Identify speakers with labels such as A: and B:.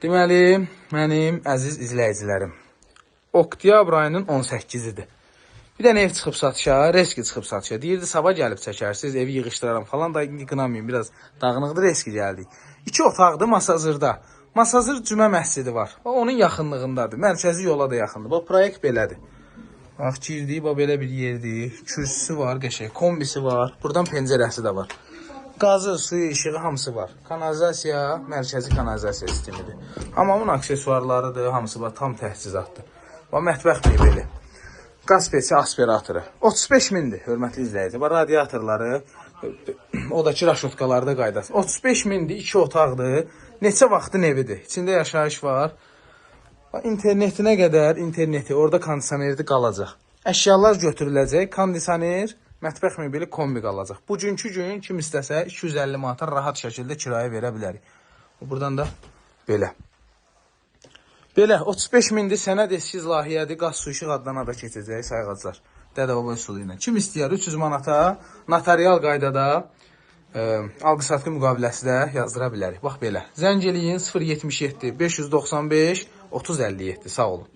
A: Deməli, mənim əziz izləyicilərim, oktyabr ayının 18-idir. Bir dənə ev çıxıb satışa, reski çıxıb satışa. Deyirdi, sabah gəlib çəkərsiz, evi yığışdıraram falan da qınamayın, biraz dağınıqdır, reski gəldik. İki otaqdır Masazırda. Masazır Cümə məscidi var. O onun yaxınlığındadır. Mərkəzi yola da yaxındır. Bax, proyekt belədir. Bax, girdik, bax belə bir yerdir. Kürsüsü var, qəşəng, kombisi var. Buradan pəncərəsi də var. Qazı, suyu, işığı hamısı var. Kanalizasiya, mərkəzi kanalizasiya sistemidir. Hamamın aksesuarlarıdır, hamısı var, tam təchizatdır. Və mətbəx mebeli. Qaz peçi aspiratoru. 35 mindir, hörmətli izləyici. Bax, radiatorları, o da ki, raşotkalarda qaydası. 35 mindir, iki otaqdır. Neçə vaxtın evidir. İçində yaşayış var. Bax, İnternetinə qədər, interneti, orada kondisionerdə qalacaq. Əşyalar götürüləcək, kondisioner, mətbəx mebeli kombi qalacaq. Bugünkü gün kim istəsə 250 manata rahat şəkildə kirayə verə bilərik. Buradan da belə. Belə 35 mindir sənəd eskiz layihədir. Qaz su işıq adına da keçəcək sayğaclar. Dədə baba üsulu ilə. Kim istəyər 300 manata notarial qaydada ə, alqı-satqı müqaviləsi də yazdıra bilərik. Bax belə. Zəng eləyin 077 595 3057. Sağ olun.